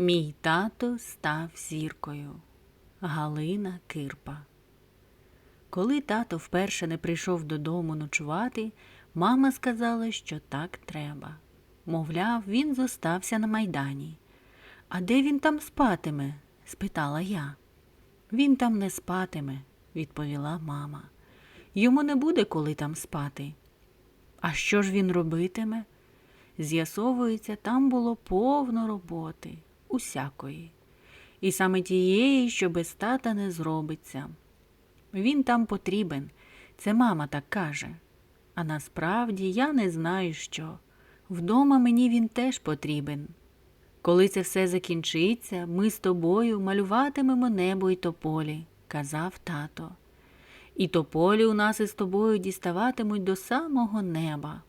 Мій тато став зіркою. Галина Кирпа. Коли тато вперше не прийшов додому ночувати, мама сказала, що так треба. Мовляв, він зостався на майдані. А де він там спатиме? спитала я. Він там не спатиме, відповіла мама. Йому не буде коли там спати. А що ж він робитиме? З'ясовується, там було повно роботи, усякої, і саме тієї, що без тата не зробиться. Він там потрібен, це мама так каже. А насправді я не знаю що. Вдома мені він теж потрібен. Коли це все закінчиться, ми з тобою малюватимемо небо й тополі, казав тато. І тополі у нас із тобою діставатимуть до самого неба.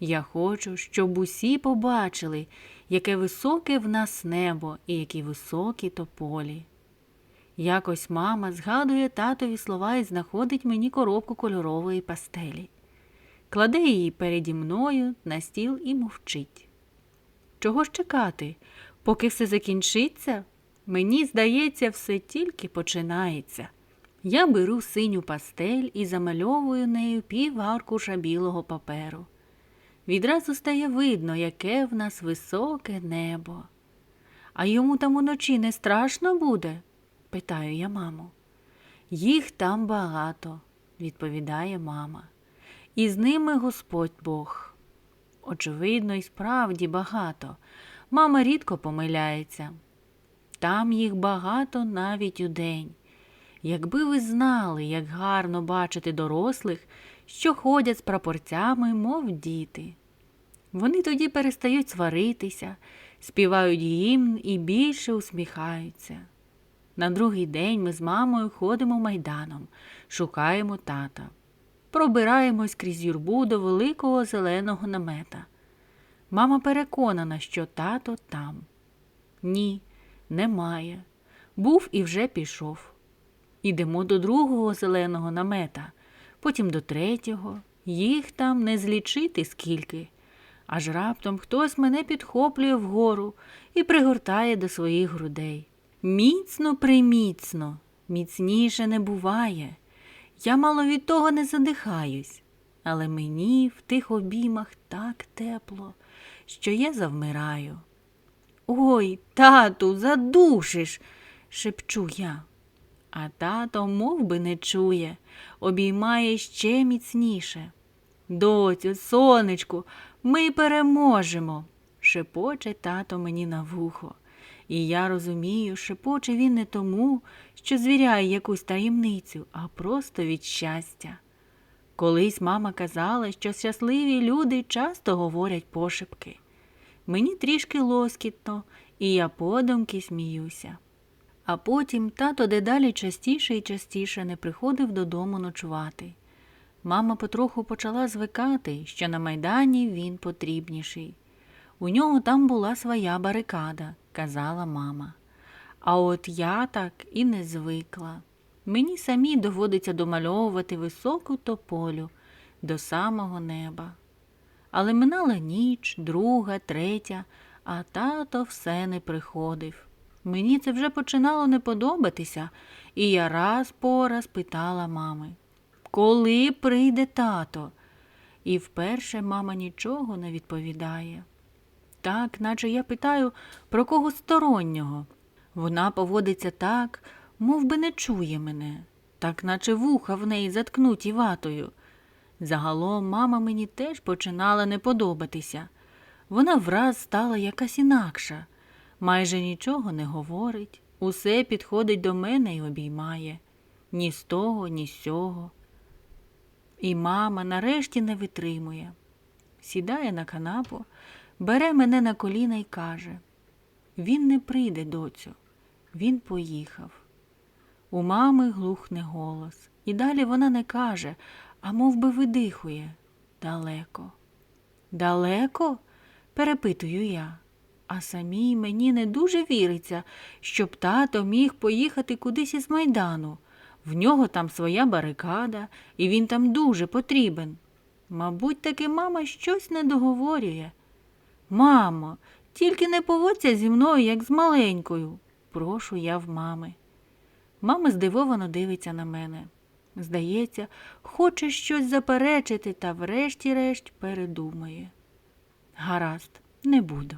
Я хочу, щоб усі побачили, яке високе в нас небо і які високі тополі. Якось мама згадує татові слова і знаходить мені коробку кольорової пастелі. Кладе її переді мною на стіл і мовчить. Чого ж чекати? Поки все закінчиться, мені здається, все тільки починається. Я беру синю пастель і замальовую нею пів аркуша білого паперу. Відразу стає видно, яке в нас високе небо. А йому там уночі не страшно буде? питаю я маму. Їх там багато, відповідає мама. І з ними Господь Бог. Очевидно, і справді багато. Мама рідко помиляється. Там їх багато навіть удень. Якби ви знали, як гарно бачити дорослих, що ходять з прапорцями, мов діти. Вони тоді перестають сваритися, співають гімн і більше усміхаються. На другий день ми з мамою ходимо майданом, шукаємо тата, пробираємось крізь юрбу до великого зеленого намета. Мама переконана, що тато там. Ні, немає. Був і вже пішов. Ідемо до другого зеленого намета, потім до третього. Їх там не злічити скільки. Аж раптом хтось мене підхоплює вгору і пригортає до своїх грудей. Міцно приміцно, міцніше не буває. Я мало від того не задихаюсь, але мені в тих обіймах так тепло, що я завмираю. Ой, тату, задушиш, шепчу я. А тато мов би, не чує, обіймає ще міцніше. Доцю, сонечку, ми переможемо, шепоче тато мені на вухо. І я розумію, шепоче він не тому, що звіряє якусь таємницю, а просто від щастя. Колись мама казала, що щасливі люди часто говорять пошепки. Мені трішки лоскітно, і я подумки сміюся. А потім тато дедалі частіше і частіше не приходив додому ночувати. Мама потроху почала звикати, що на майдані він потрібніший. У нього там була своя барикада, казала мама. А от я так і не звикла. Мені самі доводиться домальовувати високу тополю до самого неба. Але минала ніч, друга, третя, а тато все не приходив. Мені це вже починало не подобатися, і я раз по раз питала мами, коли прийде тато? І вперше мама нічого не відповідає. Так, наче я питаю про кого стороннього. Вона поводиться так, мов би не чує мене, так наче вуха в неї заткнуті ватою. Загалом мама мені теж починала не подобатися. Вона враз стала якась інакша, майже нічого не говорить, усе підходить до мене і обіймає ні з того, ні з сього. І мама нарешті не витримує. Сідає на канапу, бере мене на коліна і каже Він не прийде, доцю, він поїхав. У мами глухне голос, і далі вона не каже, а мов би видихує далеко. Далеко? перепитую я. А самій мені не дуже віриться, щоб тато міг поїхати кудись із майдану. В нього там своя барикада, і він там дуже потрібен. Мабуть, таки мама щось не договорює. Мамо, Тільки не поводься зі мною, як з маленькою, прошу я в мами. Мама здивовано дивиться на мене. Здається, хоче щось заперечити та врешті-решт передумає. Гаразд, не буду,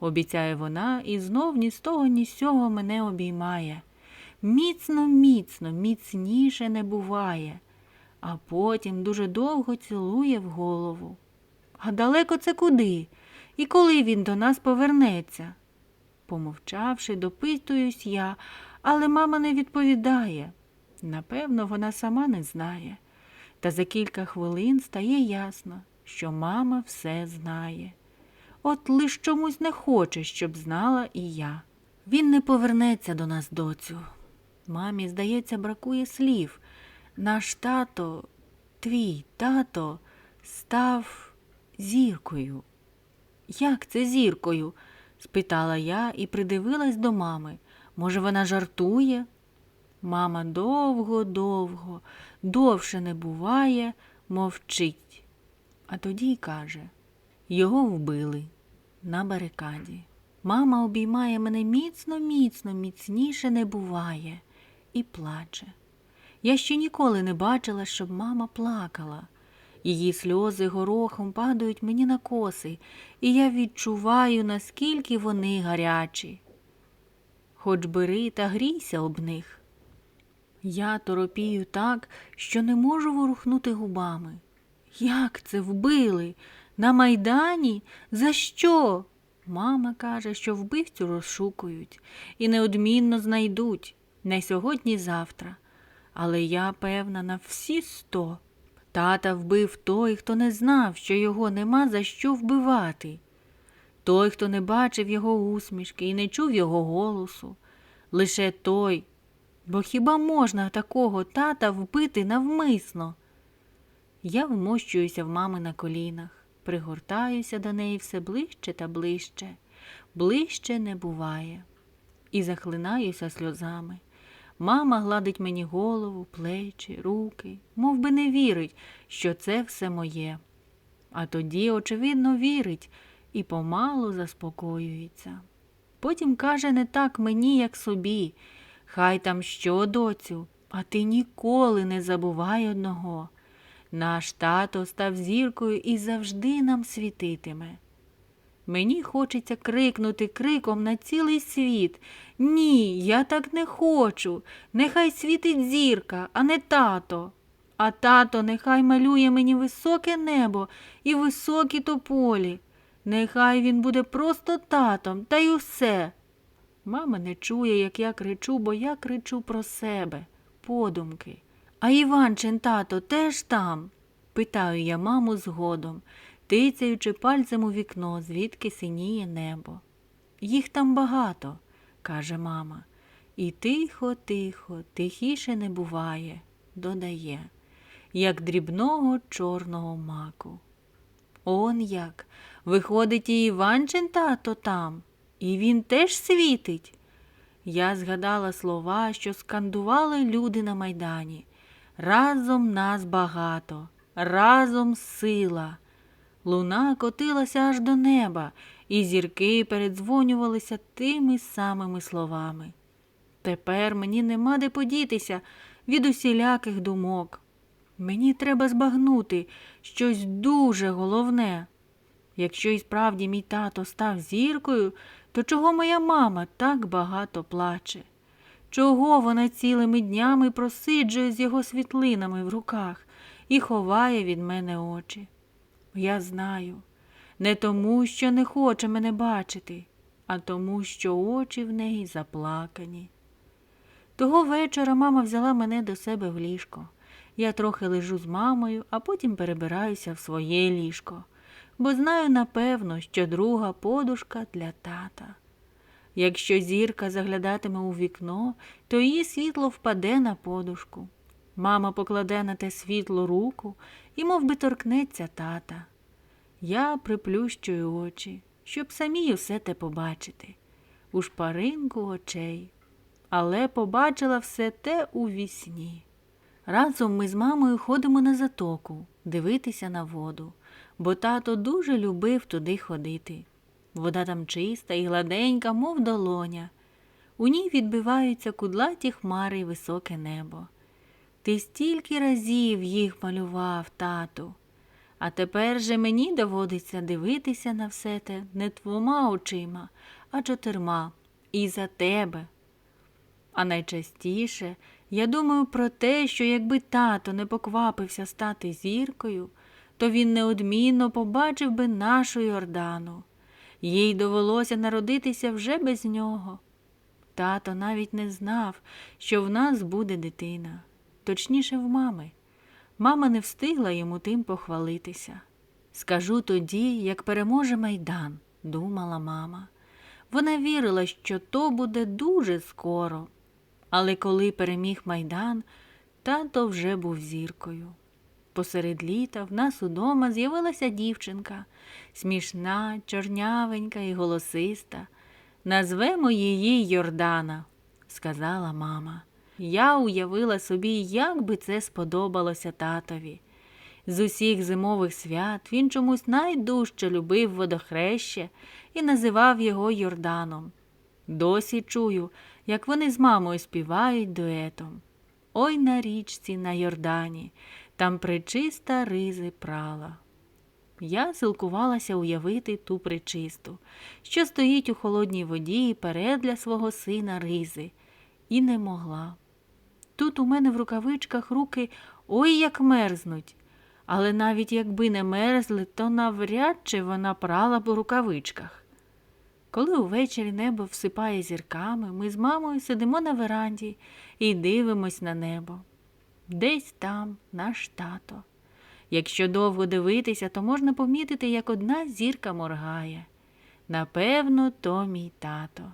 обіцяє вона і знов ні з того, ні з сього мене обіймає. Міцно, міцно, міцніше не буває, а потім дуже довго цілує в голову. А далеко це куди? І коли він до нас повернеться? Помовчавши, допитуюсь я, але мама не відповідає. Напевно, вона сама не знає. Та за кілька хвилин стає ясно, що мама все знає. От лиш чомусь не хоче, щоб знала і я. Він не повернеться до нас, доцю. Мамі, здається, бракує слів. Наш тато, твій тато, став зіркою. Як це зіркою? спитала я і придивилась до мами. Може, вона жартує? Мама довго-довго, довше не буває, мовчить. А тоді й каже його вбили на барикаді. Мама обіймає мене міцно, міцно, міцніше не буває, і плаче. Я ще ніколи не бачила, щоб мама плакала. Її сльози горохом падають мені на коси, і я відчуваю, наскільки вони гарячі. Хоч бери та грійся об них. Я торопію так, що не можу ворухнути губами. Як це вбили? На майдані? За що? Мама каже, що вбивцю розшукують і неодмінно знайдуть не сьогодні, завтра. Але я певна на всі сто. Тата вбив той, хто не знав, що його нема за що вбивати. Той, хто не бачив його усмішки і не чув його голосу. Лише той, бо хіба можна такого тата вбити навмисно? Я вмощуюся в мами на колінах, пригортаюся до неї все ближче та ближче, ближче не буває, і захлинаюся сльозами. Мама гладить мені голову, плечі, руки, мов би не вірить, що це все моє. А тоді, очевидно, вірить і помалу заспокоюється. Потім каже не так мені, як собі. Хай там що, доцю, а ти ніколи не забувай одного. Наш тато став зіркою і завжди нам світитиме. Мені хочеться крикнути криком на цілий світ. Ні, я так не хочу. Нехай світить зірка, а не тато. А тато нехай малює мені високе небо і високі тополі. Нехай він буде просто татом, та й усе. Мама не чує, як я кричу, бо я кричу про себе, подумки. А Іванчин тато теж там? питаю я маму згодом, тицяючи пальцем у вікно, звідки синіє небо. Їх там багато, каже мама. І тихо, тихо, тихіше не буває, додає, як дрібного чорного маку. Он як. Виходить, і Іванчин тато там, і він теж світить. Я згадала слова, що скандували люди на майдані. Разом нас багато, разом сила. Луна котилася аж до неба, і зірки передзвонювалися тими самими словами. Тепер мені нема де подітися від усіляких думок. Мені треба збагнути щось дуже головне. Якщо і справді мій тато став зіркою, то чого моя мама так багато плаче? Чого вона цілими днями просиджує з його світлинами в руках і ховає від мене очі? Я знаю, не тому, що не хоче мене бачити, а тому, що очі в неї заплакані. Того вечора мама взяла мене до себе в ліжко. Я трохи лежу з мамою, а потім перебираюся в своє ліжко, бо знаю напевно, що друга подушка для тата. Якщо зірка заглядатиме у вікно, то її світло впаде на подушку. Мама покладе на те світло руку і мов би, торкнеться тата. Я приплющую очі, щоб самій усе те побачити, у шпаринку очей, але побачила все те у вісні. Разом ми з мамою ходимо на затоку, дивитися на воду, бо тато дуже любив туди ходити. Вода там чиста і гладенька, мов долоня. У ній відбиваються кудлаті хмари й високе небо. Ти стільки разів їх малював, тату. А тепер же мені доводиться дивитися на все те не двома очима, а чотирма, і за тебе. А найчастіше я думаю про те, що якби тато не поквапився стати зіркою, то він неодмінно побачив би нашу Йордану. Їй довелося народитися вже без нього. Тато навіть не знав, що в нас буде дитина, точніше, в мами. Мама не встигла йому тим похвалитися. Скажу тоді, як переможе майдан, думала мама. Вона вірила, що то буде дуже скоро. Але коли переміг майдан, тато вже був зіркою. Посеред літа в нас удома з'явилася дівчинка, смішна, чорнявенька і голосиста. Назвемо її Йордана, сказала мама. Я уявила собі, як би це сподобалося татові. З усіх зимових свят він чомусь найдужче любив водохреще і називав його Йорданом. Досі чую, як вони з мамою співають дуетом. Ой на річці на Йордані, там причиста ризи прала. Я силкувалася уявити ту причисту, що стоїть у холодній воді і пере для свого сина ризи, і не могла. Тут у мене в рукавичках руки ой як мерзнуть, але навіть якби не мерзли, то навряд чи вона прала б у рукавичках. Коли увечері небо всипає зірками, ми з мамою сидимо на веранді і дивимось на небо. Десь там наш тато. Якщо довго дивитися, то можна помітити, як одна зірка моргає. Напевно, то мій тато.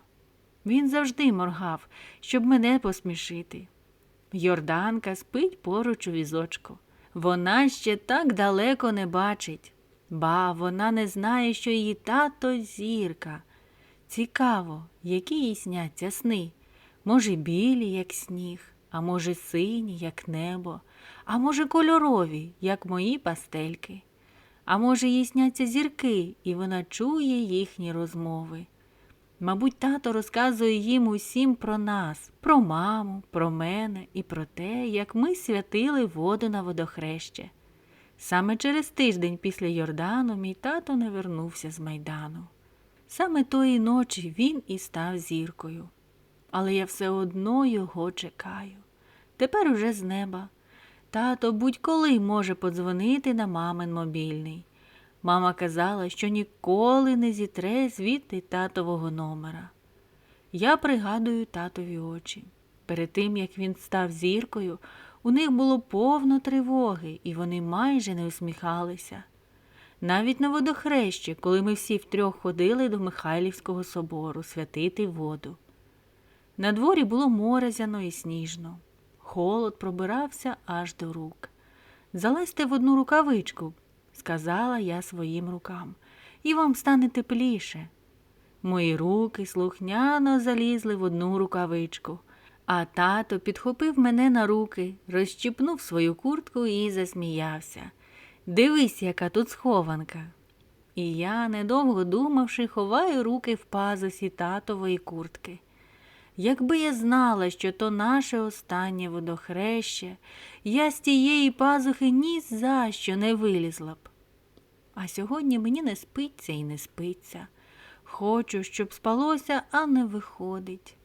Він завжди моргав, щоб мене посмішити. Йорданка спить поруч у візочку. Вона ще так далеко не бачить, ба вона не знає, що її тато зірка. Цікаво, які їй сняться сни. Може, білі, як сніг, а може, сині, як небо, а може, кольорові, як мої пастельки. А може, їй сняться зірки, і вона чує їхні розмови. Мабуть, тато розказує їм усім про нас, про маму, про мене і про те, як ми святили воду на водохреще. Саме через тиждень після Йордану мій тато не вернувся з майдану. Саме тої ночі він і став зіркою. Але я все одно його чекаю. Тепер уже з неба. Тато будь-коли може подзвонити на мамин мобільний. Мама казала, що ніколи не зітре звідти татового номера. Я пригадую татові очі. Перед тим, як він став зіркою, у них було повно тривоги, і вони майже не усміхалися. Навіть на водохрещі, коли ми всі втрьох ходили до Михайлівського собору святити воду. На дворі було морозяно і сніжно. Холод пробирався аж до рук. Залазьте в одну рукавичку, сказала я своїм рукам, і вам стане тепліше. Мої руки слухняно залізли в одну рукавичку, а тато підхопив мене на руки, розщіпнув свою куртку і засміявся. Дивись, яка тут схованка. І я, недовго думавши, ховаю руки в пазусі татової куртки. Якби я знала, що то наше останнє водохреще, я з тієї пазухи ні за що не вилізла б. А сьогодні мені не спиться і не спиться. Хочу, щоб спалося, а не виходить.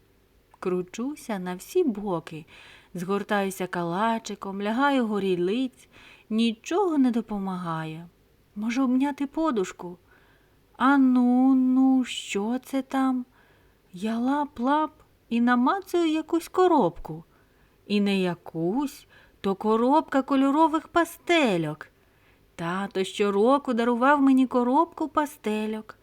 Кручуся на всі боки, згортаюся калачиком, лягаю горілиць, нічого не допомагає. Можу обняти подушку. А ну, ну, що це там? Я лап-лап і намацую якусь коробку. І не якусь, то коробка кольорових пастельок. Тато щороку дарував мені коробку пастельок.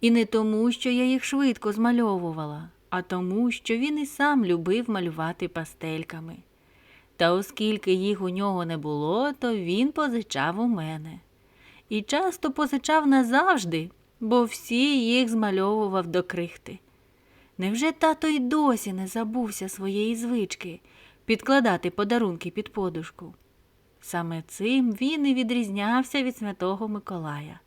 І не тому, що я їх швидко змальовувала, а тому, що він і сам любив малювати пастельками. Та оскільки їх у нього не було, то він позичав у мене. І часто позичав назавжди, бо всі їх змальовував до крихти. Невже тато й досі не забувся своєї звички підкладати подарунки під подушку? Саме цим він і відрізнявся від святого Миколая.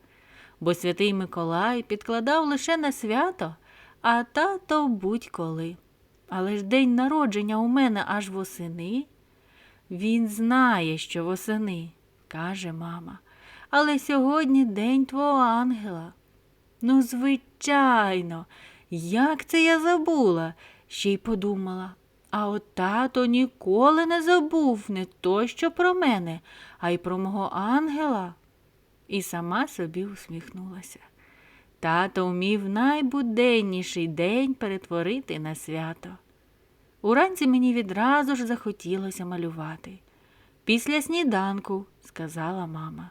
бо святий Миколай підкладав лише на свято, а тато будь-коли. Але ж день народження у мене аж восени. Він знає, що восени, каже мама. Але сьогодні день твого ангела. Ну, звичайно, як це я забула? Ще й подумала. А от тато ніколи не забув не то, що про мене, а й про мого ангела. І сама собі усміхнулася. Тато вмів найбуденніший день перетворити на свято. Уранці мені відразу ж захотілося малювати. Після сніданку, сказала мама.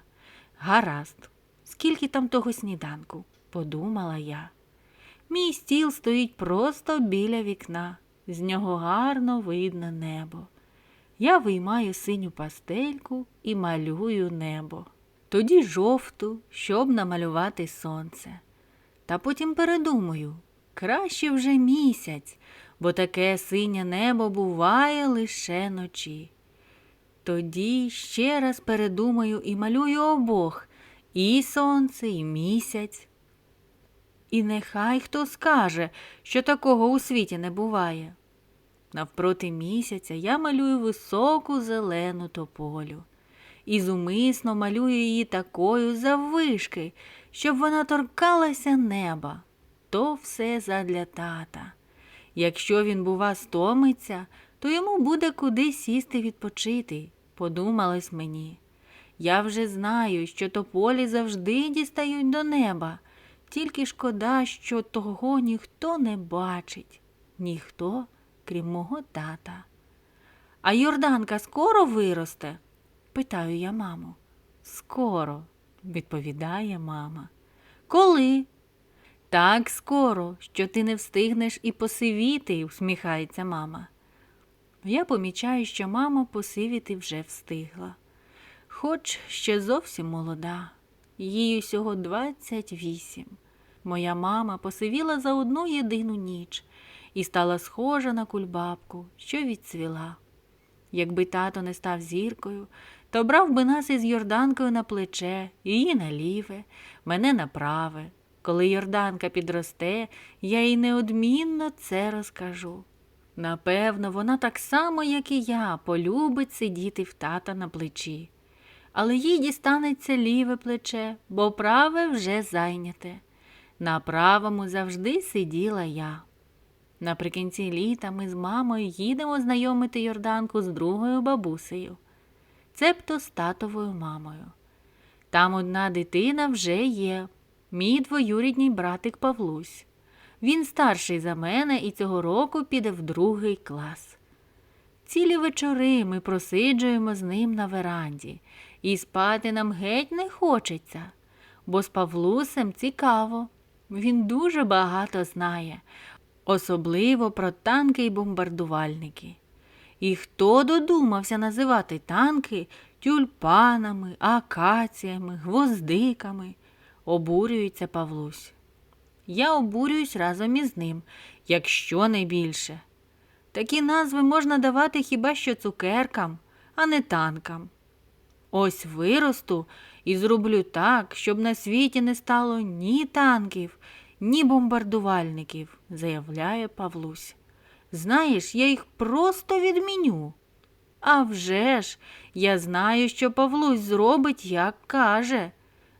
Гаразд, скільки там того сніданку, подумала я. Мій стіл стоїть просто біля вікна, з нього гарно видно небо. Я виймаю синю пастельку і малюю небо. Тоді жовту, щоб намалювати сонце. Та потім передумаю, краще вже місяць, бо таке синє небо буває лише ночі. Тоді ще раз передумаю і малюю обох і сонце, і місяць. І нехай хто скаже, що такого у світі не буває. Навпроти місяця я малюю високу зелену тополю і зумисно малюю її такою заввишки, щоб вона торкалася неба. То все задля тата. Якщо він, бува, стомиться, то йому буде куди сісти відпочити, подумалось мені. Я вже знаю, що тополі завжди дістають до неба, тільки шкода, що того ніхто не бачить, ніхто, крім мого тата. А Йорданка скоро виросте? питаю я маму. Скоро, відповідає мама. Коли? Так скоро, що ти не встигнеш і посивіти, усміхається мама. Я помічаю, що мама посивіти вже встигла, хоч ще зовсім молода, їй усього 28. Моя мама посивіла за одну єдину ніч і стала схожа на кульбабку, що відцвіла. Якби тато не став зіркою, то брав би нас із Йорданкою на плече, її на ліве, мене на праве. Коли Йорданка підросте, я їй неодмінно це розкажу. Напевно, вона так само, як і я, полюбить сидіти в тата на плечі. Але їй дістанеться ліве плече, бо праве вже зайняте. На правому завжди сиділа я. Наприкінці літа ми з мамою їдемо знайомити Йорданку з другою бабусею, цебто з татовою мамою. Там одна дитина вже є, мій двоюрідній братик Павлусь. Він старший за мене і цього року піде в другий клас. Цілі вечори ми просиджуємо з ним на веранді, і спати нам геть не хочеться, бо з Павлусем цікаво. Він дуже багато знає, особливо про танки й бомбардувальники. І хто додумався називати танки тюльпанами, акаціями, гвоздиками, обурюється Павлусь. Я обурююсь разом із ним, якщо не більше. Такі назви можна давати хіба що цукеркам, а не танкам. Ось виросту і зроблю так, щоб на світі не стало ні танків, ні бомбардувальників, заявляє Павлусь. Знаєш, я їх просто відміню. А вже ж, я знаю, що Павлусь зробить, як каже.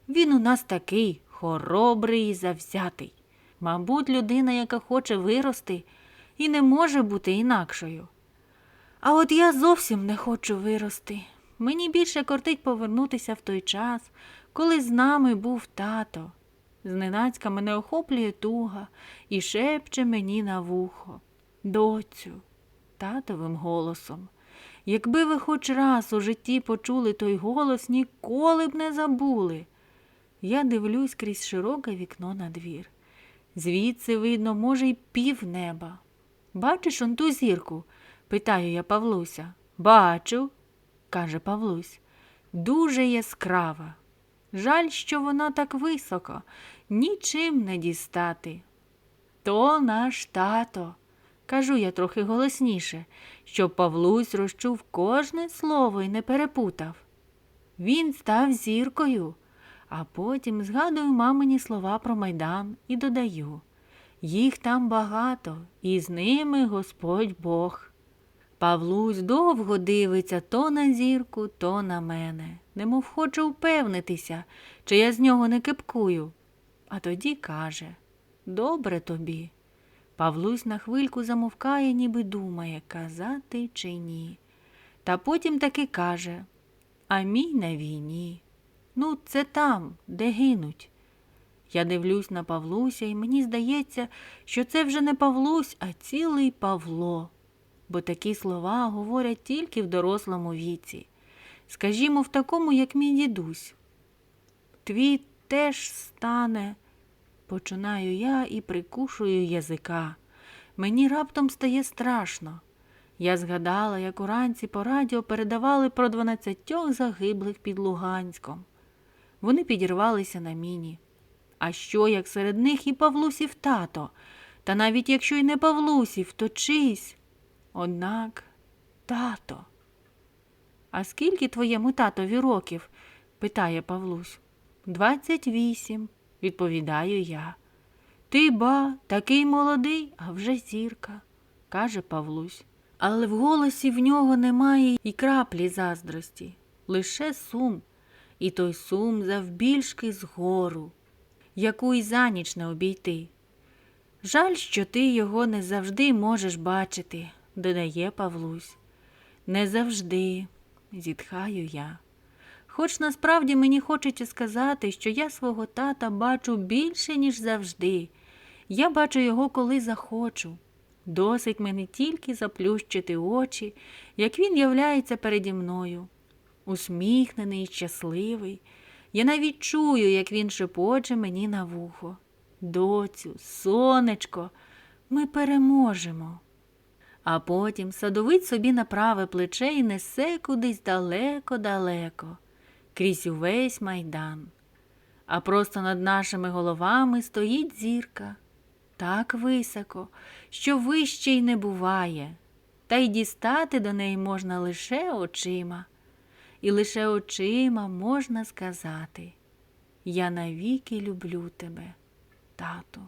Він у нас такий хоробрий і завзятий. Мабуть, людина, яка хоче вирости, і не може бути інакшою. А от я зовсім не хочу вирости. Мені більше кортить повернутися в той час, коли з нами був тато. Зненацька мене охоплює туга і шепче мені на вухо. Доцю, татовим голосом. Якби ви хоч раз у житті почули той голос, ніколи б не забули. Я дивлюсь крізь широке вікно на двір. Звідси, видно, може, й пів неба. Бачиш он ту зірку? питаю я Павлуся. Бачу, каже Павлусь. Дуже яскрава. Жаль, що вона так високо, нічим не дістати. То наш тато, кажу я трохи голосніше, щоб Павлусь розчув кожне слово і не перепутав. Він став зіркою, А потім згадую мамині слова про майдан і додаю їх там багато, і з ними Господь Бог. Павлусь довго дивиться то на зірку, то на мене, немов хоче впевнитися, чи я з нього не кипкую. А тоді каже Добре тобі. Павлусь на хвильку замовкає, ніби думає, казати чи ні. Та потім таки каже А мій на війні. Ну, це там, де гинуть. Я дивлюсь на Павлуся, і мені здається, що це вже не Павлусь, а цілий Павло. Бо такі слова говорять тільки в дорослому віці. Скажімо, в такому, як мій дідусь. Твій теж стане, починаю я і прикушую язика. Мені раптом стає страшно. Я згадала, як уранці по радіо передавали про дванадцятьох загиблих під Луганськом. Вони підірвалися на міні. А що, як серед них і Павлусів тато? Та навіть якщо й не Павлусів, то чийсь. Однак тато. А скільки твоєму татові років? питає Павлусь. Двадцять вісім, відповідаю я. Ти ба, такий молодий, а вже зірка, каже Павлусь. Але в голосі в нього немає і краплі заздрості, лише сум, і той сум завбільшки згору, яку й за ніч не обійти. Жаль, що ти його не завжди можеш бачити, додає Павлусь. Не завжди, зітхаю я. Хоч насправді мені хочеться сказати, що я свого тата бачу більше, ніж завжди. Я бачу його, коли захочу. Досить мені тільки заплющити очі, як він являється переді мною. Усміхнений, щасливий. Я навіть чую, як він шепоче мені на вухо. Доцю, сонечко, ми переможемо. А потім садовить собі на праве плече і несе кудись далеко-далеко, крізь увесь майдан. А просто над нашими головами стоїть зірка, так високо, що вище й не буває, та й дістати до неї можна лише очима. І лише очима можна сказати Я навіки люблю тебе, тату.